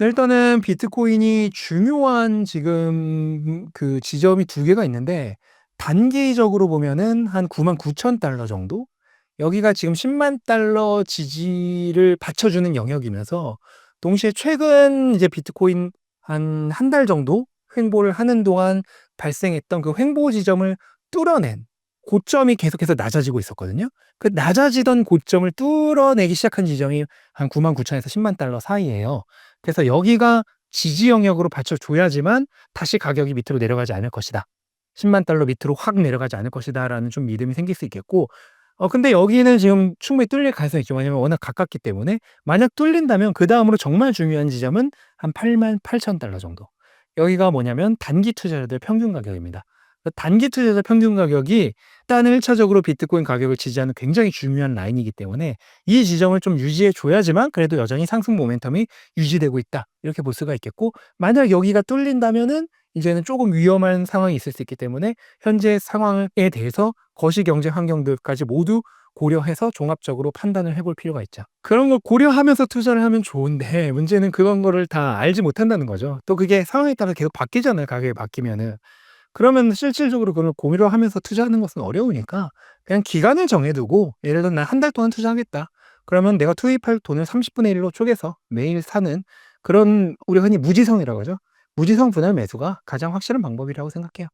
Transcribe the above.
네 일단은 비트코인이 중요한 지금 그 지점이 두 개가 있는데 단기적으로 보면은 한 99,000 달러 정도? 여기가 지금 100,000 달러 지지를 받쳐 주는 영역이면서 동시에 최근 이제 비트코인 한한달 정도 횡보를 하는 동안 발생했던 그 횡보 지점을 뚫어낸 고점이 계속해서 낮아지고 있었거든요. 그 낮아지던 고점을 뚫어내기 시작한 지점이 한 99,000 에서 100,000 달러 사이예요. 그래서 여기가 지지 영역으로 받쳐줘야지만 다시 가격이 밑으로 내려가지 않을 것이다. 100,000 달러 밑으로 확 내려가지 않을 것이다라는 좀 믿음이 생길 수 있겠고 어 근데 여기는 지금 충분히 뚫릴 가능성이 있죠. 왜냐면 워낙 가깝기 때문에. 만약 뚫린다면 그 다음으로 정말 중요한 지점은 한88,000 달러 정도. 여기가 뭐냐면 단기 투자자들 평균 가격입니다. 그 단기 투자자 평균 가격이 일단은 1 차적으로 비트코인 가격을 지지하는 굉장히 중요한 라인이기 때문에 이 지점을 좀 유지해 줘야지만 그래도 여전히 상승 모멘텀이 유지되고 있다. 이렇게 볼 수가 있겠고 만약 여기가 뚫린다면은 이제는 쪼금 위험한 상황이 있을 수 있기 때문에 현재 상황에 대해서 거시 경제 환경들까지 모두 고려해서 종합적으로 판단을 해볼 필요가 있죠. 그런 걸 고려하면서 투자를 하면 좋은데 문제는 그런 거를 다 알지 못한다는 거죠. 또 그게 상황에 따라 계속 바뀌잖아요, 가격이 바뀌면은. 그러면 실질적으로 그걸 고려하면서 투자하는 것은 어려우니까 그냥 기간을 정해 두고 예를 들어 '난 1달 동안 투자하겠다.' 그러면 내가 투입할 돈을 30분의 1로 쪼개서 매일 사는 그런 우리가 흔히 무지성이라고 하죠. 무지성 분할 매수가 가장 확실한 방법이라고 생각해요.